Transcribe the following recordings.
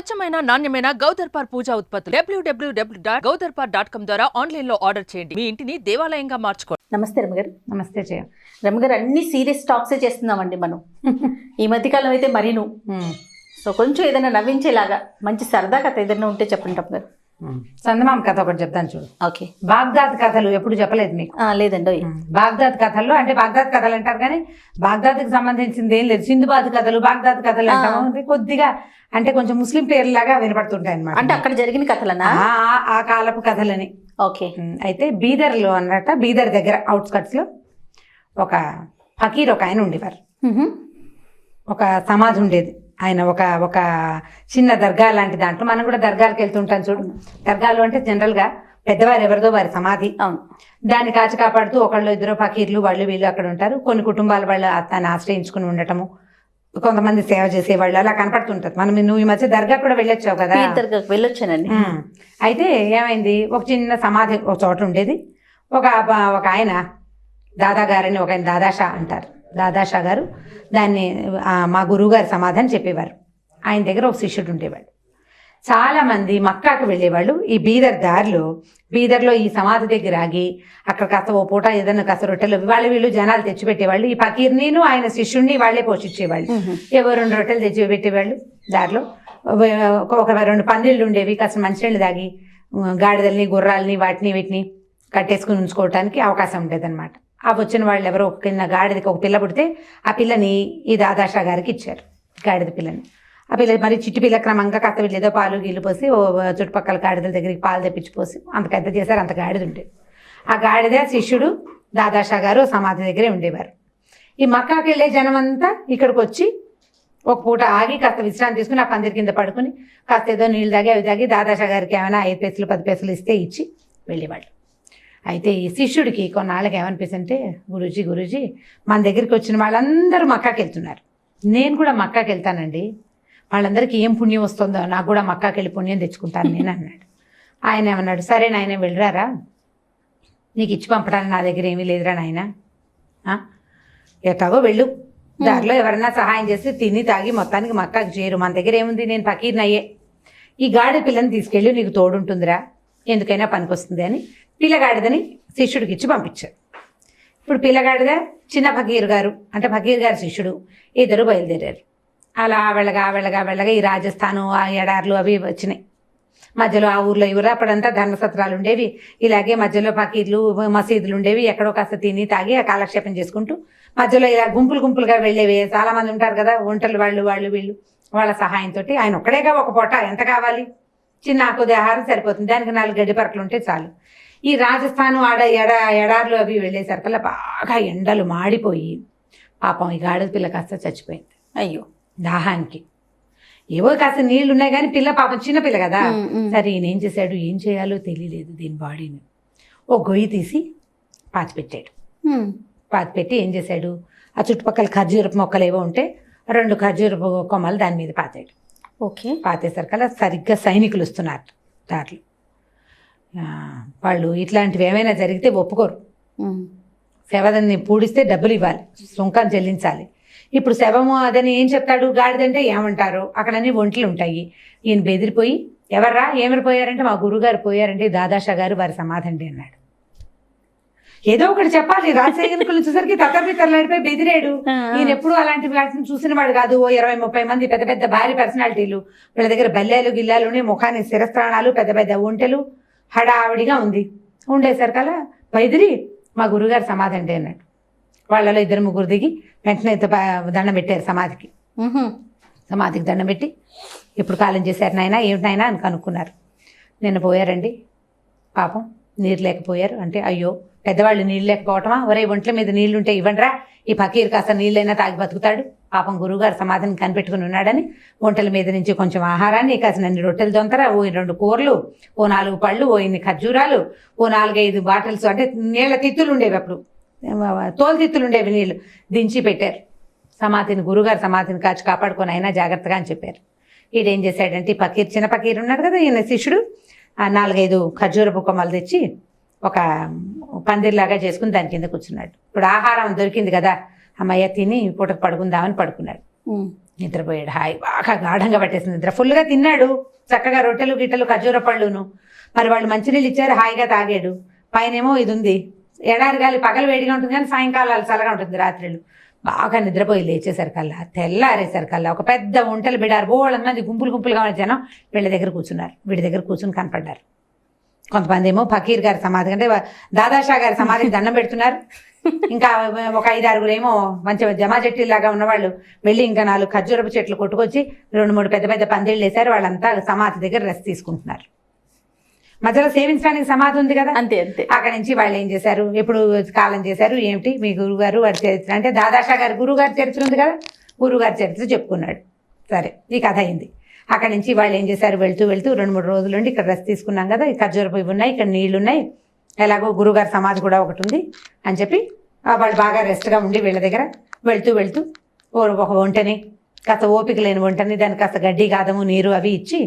స్వచ్ఛమైన నాణ్యమైన గౌదర్పార్ పూజా ఉత్పత్తులు. డబ్ల్యూడబ్ల్యూడబ్ల్యూ డాట్ గౌదర్పార్ డాట్ కామ్ ద్వారా ఆన్లైన్లో ఆర్డర్ చేయండి. మీ ఇంటిని దేవాలయంగా మార్చుకోండి. నమస్తే రమగారు. నమస్తే జయ. రమగారు అన్ని సీరియస్ టాక్సే చేస్తున్నామండి మనం. ఈ మధ్యకాలం అయితే మరీను. సో కొంచెం ఏదైనా నవ్వించేలాగా మంచి సరదా కథ ఏదైనా ఉంటే చెప్పండి రమగారు. చందమామ కథ ఒకటి చెప్తాను చూడు. ఓకే. బాగ్దాద్ కథలు ఎప్పుడు చెప్పలేదు మీకు? లేదండి. ఓయ్. బాగ్దాద్ కథల్లో అంటే బాగ్దాద్ కథలు అంటారు కానీ బాగ్దాద్కి సంబంధించింది ఏం లేదు. సింధుబాద్ కథలు బాగ్దాద్ కథలు అంటాము. అంటే కొద్దిగా అంటే కొంచెం ముస్లిం పేర్లాగా వినపడుతుంటాయి అంటే అనమాట అక్కడ జరిగిన కథలనా? ఆ కాలపు కథలని. ఓకే. ఉమ్, అయితే బీదర్లో అన్నట్ట బీదర్ దగ్గర అవుట్స్కట్స్లో ఒక ఫకీర్ ఒక ఆయన ఉండేవారు. ఒక సమాధి ఉండేది. ఆయన ఒక ఒక చిన్న దర్గా లాంటి దాంట్లో మనం కూడా దర్గాలకు వెళ్తుంటాం చూడు. దర్గాలు అంటే జనరల్గా పెద్దవారు ఎవరిదో వారి సమాధి. అవును. దాన్ని కాచి కాపాడుతూ ఒకళ్ళు ఇద్దరు ఫకీర్లు వాళ్ళు వీళ్ళు అక్కడ ఉంటారు. కొన్ని కుటుంబాల వాళ్ళు దాన్ని ఆశ్రయించుకుని ఉండటము. కొంతమంది సేవ చేసేవాళ్ళు అలా కనపడుతుంటారు. మనం నువ్వు ఈ మధ్య దర్గా కూడా వెళ్ళొచ్చావు కదా. దర్గాకు వెళ్ళొచ్చానండి. అయితే ఏమైంది? ఒక చిన్న సమాధి ఒక చోట ఉండేది. ఒక ఒక ఆయన దాదా గారని ఒక ఆయన దాదాషా అంటారు. దాదాషా గారు దాన్ని మా గురువు గారి సమాధానం చెప్పేవారు. ఆయన దగ్గర ఒక శిష్యుడు ఉండేవాడు. చాలా మంది మక్కాకు వెళ్ళేవాళ్ళు. ఈ బీదర్ దారిలో బీదర్లో ఈ సమాధి దగ్గర ఆగి అక్కడ కాస్త ఓ పూట ఏదైనా కాస్త రొట్టెలు వాళ్ళు వీళ్ళు జనాలు తెచ్చిపెట్టేవాళ్ళు. ఈ ఫకీర్నిను ఆయన శిష్యుడిని వాళ్ళే పోషించేవాళ్ళు. ఎవరు రెండు రొట్టెలు తెచ్చి పెట్టేవాళ్ళు దారిలో. ఒక రెండు పందిళ్ళు ఉండేవి. కాస్త మంచినీళ్ళు తాగి గాడిదల్ని గుర్రాలని వాటిని వీటిని కట్టేసుకుని ఉంచుకోవటానికి అవకాశం ఉండేదన్నమాట. ఆ వచ్చిన వాళ్ళు ఎవరో ఒక కింద గాడిదకి ఒక పిల్ల పుడితే ఆ పిల్లని ఈ దాదాషా గారికి ఇచ్చారు గాడిద పిల్లని. ఆ పిల్ల మరి చిట్టి పిల్ల క్రమంగా కత్త వీళ్ళు ఏదో పాలు గీళ్ళు పోసి ఓ చుట్టుపక్కల గాడిదల దగ్గరికి పాలు తెప్పించి పోసి అంత పెద్ద చేశారు అంత గాడిద ఉండేది ఆ గాడిద శిష్యుడు దాదాషా గారు సమాధి దగ్గరే ఉండేవారు. ఈ మక్కాకి వెళ్ళే జనం అంతా ఇక్కడికి వచ్చి ఒక పూట ఆగి కాస్త విశ్రాంతి తీసుకుని ఆ పందిరి కింద పడుకుని కాస్త ఏదో నీళ్ళు తాగి అవి తాగి దాదాషా గారికి ఏమైనా ఐదు పైసలు పది పైసలు ఇస్తే ఇచ్చి వెళ్ళేవాళ్ళు. అయితే ఈ శిష్యుడికి కొన్నాళ్ళకి ఏమనిపిస్తుంటే గురూజీ గురూజీ మన దగ్గరికి వచ్చిన వాళ్ళందరూ మక్కాకి వెళ్తున్నారు నేను కూడా మక్కాకి వెళ్తానండి వాళ్ళందరికీ ఏం పుణ్యం వస్తుందో నాకు కూడా మక్కాకి వెళ్ళి పుణ్యం తెచ్చుకుంటాను నేను అన్నాడు. ఆయన ఏమన్నాడు సరే నాయన వెళ్ళరారా? నీకు ఇచ్చి పంపడానికి నా దగ్గర ఏమీ లేదురా నాయన. ఎట్లాగో వెళ్ళు. దారిలో ఎవరైనా సహాయం చేస్తే తిని తాగి మొత్తానికి మక్కాకి చేరు. మన దగ్గర ఏముంది? నేను ఫకీర్నయ్యే. ఈ గాడి పిల్లని తీసుకెళ్ళి నీకు తోడుంటుందిరా. ఎందుకైనా పనికొస్తుంది అని పిల్లగాడిదని శిష్యుడికి ఇచ్చి పంపించారు. ఇప్పుడు పిల్లగాడిద? చిన్న ఫకీర్ గారు. అంటే ఫకీర్ గారి శిష్యుడు ఇద్దరు బయలుదేరారు. అలా వెళ్ళగా వెళ్ళగా వెళ్ళగా ఈ రాజస్థాను ఆ ఎడార్లు అవి వచ్చినాయి. మధ్యలో ఆ ఊర్లో ఇవ్వరు అప్పుడంతా ధర్మసత్రాలు ఉండేవి. ఇలాగే మధ్యలో ఫకీర్లు మసీదులు ఉండేవి. ఎక్కడో కాస్త తిని తాగి ఆ కాలక్షేపం చేసుకుంటూ మధ్యలో ఇలా గుంపులు గుంపులుగా వెళ్ళేవి. చాలామంది ఉంటారు కదా ఒంటలు వాళ్ళు వాళ్ళు వీళ్ళు. వాళ్ళ సహాయంతో ఆయన ఒక్కడేగా ఒక పొట్ట ఎంత కావాలి? చిన్న కొద్ది ఆహారం సరిపోతుంది. దానికి నాలుగు గడ్డి పరకలు ఉంటే చాలు. ఈ రాజస్థాన్ ఆడ ఎడ ఎడార్లు అవి వెళ్ళేసరికల్లా బాగా ఎండలు మాడిపోయి పాపం ఈ గాడిద పిల్ల కాస్త చచ్చిపోయింది. అయ్యో. దాహానికి. ఏవో కాస్త నీళ్ళు ఉన్నాయి కానీ పిల్ల పాపం చిన్న పిల్ల కదా. సరే ఈయన ఏం చేశాడు ఏం చేయాలో తెలియలేదు దీని బాడీని. ఓ గొయ్యి తీసి పాతిపెట్టాడు మ్. పాతిపెట్టి ఏం చేశాడు? ఆ చుట్టుపక్కల ఖర్జూరపు మొక్కలు ఏవో ఉంటే రెండు ఖర్జూరపు కొమ్మలు దాని మీద పాతాడు. ఓకే. పాతేసరికల్లా సరిగ్గా సైనికులు వస్తున్నారు దారిలో. వాళ్ళు ఇట్లాంటివి ఏమైనా జరిగితే ఒప్పుకోరు. శవదని పూడిస్తే డబ్బులు ఇవ్వాలి సుంకం చెల్లించాలి. ఇప్పుడు శవము అదని ఏం చెప్తాడు? గాడిదంటే ఏమంటారు? అక్కడన్నీ ఒంట్లు ఉంటాయి. ఈయన బెదిరిపోయి ఎవర్రా? ఏమరి పోయారంటే మా గురుగారు పోయారంటే దాదాషా గారు వారి సమాధండి అన్నాడు. ఏదో ఒకటి చెప్పాలి రాజశేఖర్ వచ్చేసరికి తత్తరపిత్తరలాడిపోయి బెదిరాడు. ఈయన ఎప్పుడు అలాంటి వాటిని చూసిన వాడు కాదు. ఓ ఇరవై ముప్పై మంది పెద్ద పెద్ద భారీ పర్సనాలిటీలు వీళ్ళ దగ్గర బల్లేలు గిల్లాలు ఉన్నాయి ముఖానికి శిరస్త్రాణాలు పెద్ద పెద్ద ఒంటెలు. హడావిడిగా ఉంది. ఉండేసరికల్లా బెదిరి మా గురుగారు సమాధి అండి అన్నాడు వాళ్ళలో ఇద్దరు ముగ్గురు దిగి వెంటనే ఇత- దండం పెట్టారు సమాధికి. సమాధికి దండం పెట్టి ఇప్పుడు కాలం చేశారు నాయన ఏమిటి నాయనా అని కనుక్కున్నారు. నిన్న పోయారండి. పాపం నీరు లేకపోయారు. అంటే అయ్యో పెద్దవాళ్ళు నీళ్ళు లేకపోవటమా? ఒరే ఒంట్ల మీద నీళ్ళుంటే ఇవ్వండిరా. ఈ ఫకీర్ కాస్త నీళ్ళైనా తాగి బతుకుతాడు. పాపం గురువుగారు సమాధిని కనిపెట్టుకుని ఉన్నాడని ఒంటల మీద నుంచి కొంచెం ఆహారాన్ని కాసిన అన్ని రొట్టెలు దొంతర? ఓ రెండు కూరలు ఓ నాలుగు పళ్ళు ఓ ఇన్ని ఖర్జూరాలు ఓ నాలుగైదు బాటిల్స్. అంటే నీళ్ళ తిత్తులు ఉండేవి అప్పుడు. తోలుతిత్తులు ఉండేవి నీళ్ళు. దించి పెట్టారు. సమాధిని గురుగారు సమాధిని కాచి కాపాడుకొని అయినా జాగ్రత్తగా అని చెప్పారు. ఈడేం చేశాడంటే ఈ పకీర్ చిన్న పకీర్ ఉన్నాడు కదా ఈయన శిష్యుడు ఆ నాలుగైదు ఖర్జూరపు కొమ్మలు తెచ్చి ఒక పందిరిలాగా చేసుకుని దాని కింద కూర్చున్నాడు. ఇప్పుడు ఆహారం దొరికింది కదా అమ్మయ్య తిని పూటకు పడుకుందామని పడుకున్నాడు. నిద్రపోయాడు. హాయి బాగా గాఢంగా పట్టేసింది నిద్ర. ఫుల్గా తిన్నాడు. చక్కగా రొట్టెలు గిట్టెలు ఖర్జూర పళ్ళును. మరి వాళ్ళు మంచినీళ్ళు ఇచ్చారు హాయిగా తాగాడు. పైనేమో ఇది ఉంది ఎడారి గాలి పగలు వేడిగా ఉంటుంది కానీ సాయంకాలాలు చల్లగా ఉంటుంది రాత్రులు బాగా నిద్రపోయి లేచేసరికల్లా తెల్లారేసరికల్లా ఒక పెద్ద ఒంటలు బిడారు. బోళ్ళ మంది గుంపులు గుంపులుగా ఉన్న జనం వీళ్ళ దగ్గర కూర్చున్నారు. వీడి దగ్గర కూర్చుని కనపడ్డారు. కొంతమంది ఏమో ఫకీర్ గారి సమాధి అంటే దాదాషా గారి సమాధికి దండం పెడుతున్నారు. ఇంకా ఒక ఐదు ఆరుగురు ఏమో మంచి జమా చెట్టిలాగా ఉన్నవాళ్ళు వెళ్ళి ఇంకా నాలుగు ఖర్జూరపు చెట్లు కొట్టుకొచ్చి రెండు మూడు పెద్ద పెద్ద పందిళ్ళు వేశారు. వాళ్ళంతా సమాధి దగ్గర రెస్ట్ తీసుకుంటున్నారు. మధ్యలో సేవించడానికి సమాధి ఉంది కదా? అంతే అంతే. అక్కడ నుంచి వాళ్ళు ఏం చేశారు? ఎప్పుడు కాలం చేశారు? ఏమిటి? మీ గురుగారు వారి చరిత్ర. అంటే దాదాషా గారి గురువు గారి చరిత్ర ఉంది కదా? గురువు గారి చరిత్ర చెప్పుకున్నాడు. సరే ఈ కథ అయింది. అక్కడ నుంచి వాళ్ళు ఏం చేశారు? వెళ్తూ వెళ్తూ రెండు మూడు రోజులు ఉండి ఇక్కడ రెస్ట్ తీసుకున్నాం కదా. ఈ ఖర్జూరపు ఇవి ఉన్నాయి ఇక్కడ నీళ్ళు ఉన్నాయి. ఎలాగో గురుగారి సమాధి కూడా ఒకటి ఉంది అని చెప్పి వాళ్ళు బాగా రెస్ట్గా ఉండి వీళ్ళ దగ్గర వెళ్తూ వెళ్తూ ఓ ఒక వంటని కాస్త ఓపిక లేని వంటని దానికి కాస్త గడ్డి గాదము నీరు అవి ఇచ్చి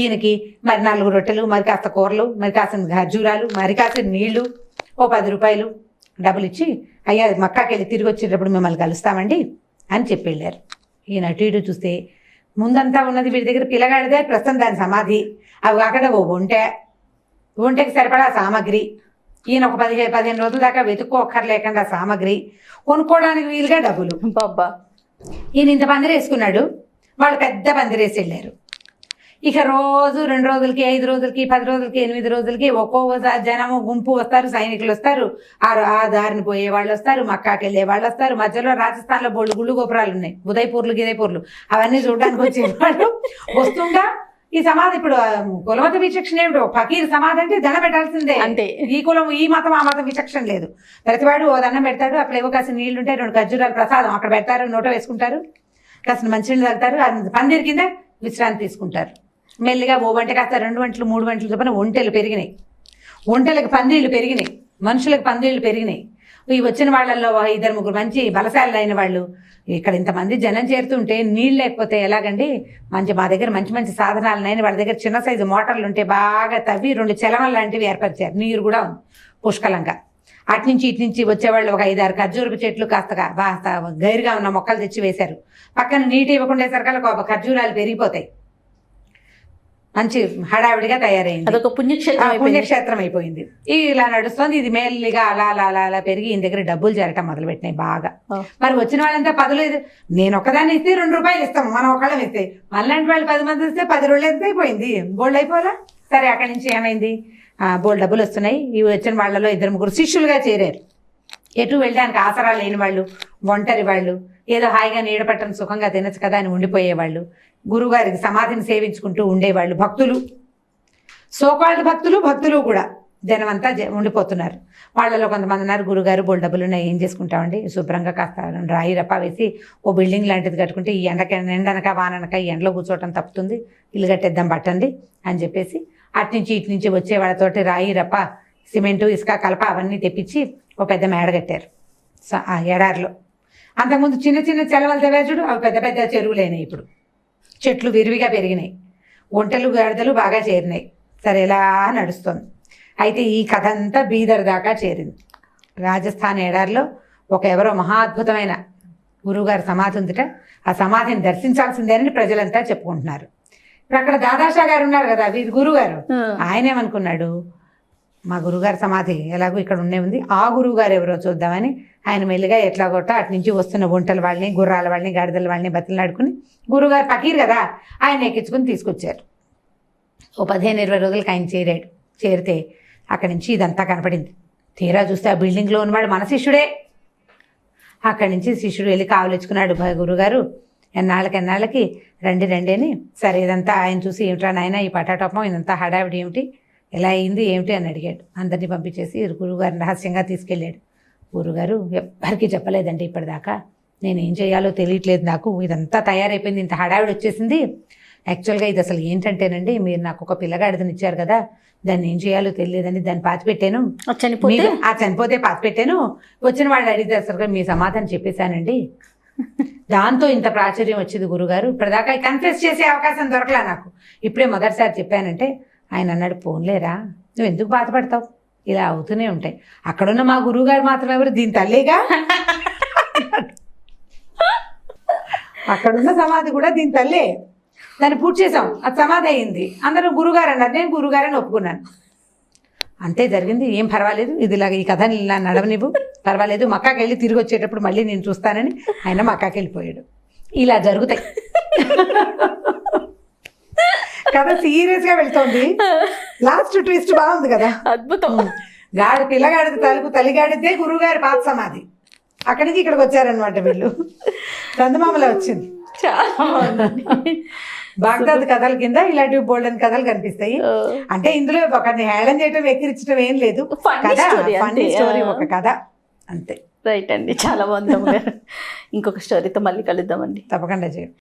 ఈయనకి మరి నాలుగు రొట్టెలు మరి కాస్త కూరలు మరి కాసిన ఖర్జూరాలు మరి కాసిన నీళ్ళు ఓ పది రూపాయలు డబ్బులు ఇచ్చి అయ్యా మక్కాకి వెళ్ళి తిరిగి వచ్చేటప్పుడు మిమ్మల్ని కలుస్తామండి అని చెప్పి వెళ్ళారు. ఈయన అటు ఇటు చూస్తే ముందంతా ఉన్నది వీడి దగ్గర పిల్లగాడిదే ప్రస్తుతం దాని సమాధి. అవి కాకుండా ఓ ఒంటె. ఒంటెకి సరిపడా సామాగ్రి. ఈయన ఒక పదిహేను పదిహేను రోజుల దాకా వెతుక్కోక్కర్లేకుండా సామాగ్రి. కొనుక్కోవడానికి వీలుగా డబ్బులు. బాబా ఈయన ఇంత పందిరి వేసుకున్నాడు వాళ్ళు పెద్ద పందిరి వేసి వెళ్ళారు. ఇక రోజు రెండు రోజులకి ఐదు రోజులకి పది రోజులకి ఎనిమిది రోజులకి ఒక్కో జనము గుంపు వస్తారు సైనికులు వస్తారు. ఆ ఆ దారిని పోయే వాళ్ళు వస్తారు మక్కాకి వెళ్ళే వాళ్ళు వస్తారు. మధ్యలో రాజస్థాన్లో బోళ్ళు గుళ్ళు గోపురాలు ఉన్నాయి. ఉదయపూర్లు గిదయపూర్లు అవన్నీ చూడడానికి వచ్చేవాళ్ళు వస్తుండగా ఈ సమాధి ఇప్పుడు కులమత విచక్షణ ఏమిటో? ఫకీర్ సమాధి అంటే దండ పెట్టాల్సిందే. అంతే. ఈ కులం ఈ మతం ఆ మతం విచక్షణ లేదు. ప్రతివాడు ఓ దండం పెడతాడు. అక్కడ ఏవో కాసిన నీళ్ళు ఉంటాయి రెండు ఖర్జూరాలు ప్రసాదం అక్కడ పెడతారు నోట వేసుకుంటారు. కాసిన మంచినీళ్ళు తాగుతారు అది పందిరి కింద విశ్రాంతి తీసుకుంటారు. మెల్లిగా ఓ వంట కాస్త రెండు వంటలు మూడు వంటలు చొప్పున ఒంటెలు పెరిగినాయి. ఒంటెలకు పందిళ్ళు పెరిగినాయి. మనుషులకు పందిళ్ళు పెరిగినాయి. ఈ వచ్చిన వాళ్ళల్లో ఒక ఇద్దరు ముగ్గురు మంచి బలశాలు అయిన వాళ్ళు. ఇక్కడ ఇంతమంది జనం చేరుతుంటే నీళ్ళు లేకపోతే ఎలాగండి? మంచి మా దగ్గర మంచి మంచి సాధనాలు వాళ్ళ దగ్గర చిన్న సైజు మోటార్లు ఉంటే బాగా తవ్వి రెండు చెలమలు లాంటివి ఏర్పరిచారు. నీరు కూడా ఉంది పుష్కలంగా. అటు నుంచి ఇటు నుంచి వచ్చేవాళ్ళు ఒక ఐదారు ఖర్జూరపు చెట్లు కాస్తగా కాస్త గైరుగా ఉన్న మొక్కలు తెచ్చి వేశారు. పక్కన నీటి ఇవ్వకుండా సరికల్లా ఒక ఖర్జూరాలు పెరిగిపోతాయి. మంచి హడావిడిగా తయారైంది. అదొక పుణ్యక్షేత్రం అయిపోయింది. పుణ్యక్షేత్రం అయిపోయింది. ఇలా నడుస్తుంది. ఇది మెల్లిగా అలా అలా అలా అలా పెరిగి ఈయన దగ్గర డబ్బులు చేరటం మొదలుపెట్టినాయి బాగా. మరి వచ్చిన వాళ్ళంతా పదులు నేను ఒకదాన్ని ఇస్తే రెండు రూపాయలు ఇస్తాం. మనం ఒకళ్ళం ఇస్తే. మళ్ళాంటి వాళ్ళు పది మంది ఇస్తే పది రోజులు ఎంత అయిపోయింది? బోల్డ్ అయిపోలా సరే అక్కడి నుంచి ఏమైంది? బోల్డ్ డబ్బులు వస్తున్నాయి. ఇవి వచ్చిన వాళ్ళలో ఇద్దరు ముగ్గురు శిష్యులుగా చేరారు. ఎటు వెళ్ళడానికి ఆసరా లేని వాళ్ళు ఒంటరి వాళ్ళు ఏదో హాయిగా నీడ సుఖంగా తినచ్చు కదా అని ఉండిపోయేవాళ్ళు. గురుగారికి సమాధిని సేవించుకుంటూ ఉండేవాళ్ళు భక్తులు. సోకాళ్ళ భక్తులు భక్తులు కూడా జనమంతా జ- ఉండిపోతున్నారు. వాళ్ళలో కొంతమంది ఉన్నారు గురుగారు బోల్ డబ్బులు ఉన్నాయి ఏం చేసుకుంటామండి? శుభ్రంగా కాస్త రాయి రప్ప వేసి ఓ బిల్డింగ్ లాంటిది కట్టుకుంటే ఈ ఎండక ఎండనక వాననక ఈ ఎండలో కూర్చోవటం తప్పుతుంది. ఇల్లు కట్టేద్దాం పట్టండి అని చెప్పేసి అటు నుంచి ఇటు నుంచి వచ్చే వాళ్ళతోటి రాయి రప్ప సిమెంటు ఇసుక కలప అవన్నీ తెప్పించి ఓ పెద్ద మేడ కట్టారు. స- ఆ ఎడారిలో అంతకుముందు చిన్న చిన్న చెలవలు తెవేచుడు అవి పెద్ద పెద్ద చెరువులైనాయి ఇప్పుడు. చెట్లు విరివిగా పెరిగినాయి. ఒంటెలు గాడిదలు బాగా చేరినాయి. సరే ఇలా నడుస్తుంది? అయితే ఈ కథ అంతా బీదర్ దాకా చేరింది. రాజస్థాన్ ఎడారిలో ఒక ఎవరో మహా అద్భుతమైన గురువుగారి సమాధి ఉందిట. ఆ సమాధిని దర్శించాల్సిందేనని ప్రజలంతా చెప్పుకుంటున్నారు. ఇప్పుడు అక్కడ దాదాషా గారు ఉన్నారు కదా వీరి గురుగారు ఆ. మా గురుగారి సమాధి ఎలాగో ఇక్కడ ఉండే ఉంది. ఆ గురువు గారు ఎవరో చూద్దామని ఆయన మెల్లిగా ఎట్లాగొట్ట అటు నుంచి వస్తున్న ఒంటల వాళ్ళని గుర్రాల వాళ్ళని గాడిదల వాళ్ళని బతిలాడుకుని గురుగారు పకీర్ కదా ఆయన ఎక్కించుకుని తీసుకొచ్చారు. ఓ పదిహేను ఇరవై రోజులకి ఆయన చేరాడు. చేరితే అక్కడి నుంచి ఇదంతా కనపడింది. తీరా చూస్తే ఆ బిల్డింగ్లో ఉన్నవాడు మన శిష్యుడే. అక్కడి నుంచి శిష్యుడు వెళ్ళి కావలిచ్చుకున్నాడు గురుగారు ఎన్నాళ్ళకి ఎన్నాళ్ళకి రండి రండి అని. సరే ఇదంతా ఆయన చూసి ఏమిట్రా నాయన ఈ పటాటోపం ఇదంతా హడావిడి ఏమిటి? ఎలా అయింది ఏమిటి అని అడిగాడు. అందరినీ పంపించేసి గురువుగారిని రహస్యంగా తీసుకెళ్ళాడు. గురుగారు ఎవ్వరికీ చెప్పలేదండి ఇప్పటిదాకా. నేను ఏం చేయాలో తెలియట్లేదు నాకు. ఇదంతా తయారైపోయింది ఇంత హడావిడి వచ్చేసింది. యాక్చువల్గా ఇది అసలు ఏంటంటేనండి మీరు నాకు ఒక పిల్లగాడిదని ఇచ్చారు కదా దాన్ని ఏం చేయాలో తెలియదండి దాన్ని పాతిపెట్టాను. అది చనిపోతే? ఆ చనిపోతే పాతి పెట్టాను వచ్చిన వాళ్ళు అడిగితే అసలు మీ సమాధానం చెప్పేశానండి. దాంతో ఇంత ప్రాచుర్యం వచ్చింది గురుగారు. ఇప్పటిదాకా కన్ఫెస్ చేసే అవకాశం దొరకలా నాకు. ఇప్పుడే మొదటిసారి చెప్పానంటే ఆయన అన్నాడు పోన్లేరా నువ్వు ఎందుకు బాధపడతావు? ఇలా అవుతూనే ఉంటాయి. అక్కడున్న మా గురువుగారు మాత్రం ఎవరు దీని తల్లిగా? అక్కడున్న సమాధి కూడా దీని తల్లే. దాన్ని పూర్తి చేసాం అది సమాధి అయింది. అందరూ గురుగారు అన్నారు. నేను గురుగారని ఒప్పుకున్నాను. అంతే జరిగింది. ఏం పర్వాలేదు. ఇది ఇలాగ ఈ కథని ఇలా నడవనివ్వు. పర్వాలేదు. మక్కాకి వెళ్ళి తిరిగి వచ్చేటప్పుడు మళ్ళీ నేను చూస్తానని. ఆయన మక్కాకి వెళ్ళిపోయాడు ఇలా జరుగుతాయి. కథ సీరియస్గా వెళ్తోంది. లాస్ట్ ట్విస్ట్ బాగుంది కదా. అద్భుతం. గాడి పిల్లగాడిది తలుపు తల్లిగాడితే గురువుగారి పాత సమాధి. అక్కడి నుంచి ఇక్కడికి వచ్చారనమాట వీళ్ళు. చందమామలో వచ్చింది. బాగ్దాద్ కథల కింద ఇలాంటి బోల్డెన్ కథలు కనిపిస్తాయి. అంటే ఇందులో ఒకరిని హేళన చేయటం ఎక్కిరించడం ఏం లేదు. కథ ఫన్నీ. స్టోరీ ఒక కథ. అంతే. రైట్ అండి. చాలా బాగుంది ఇంకొక స్టోరీతో మళ్ళీ కలుద్దామండి. తప్పకుండా చేయండి.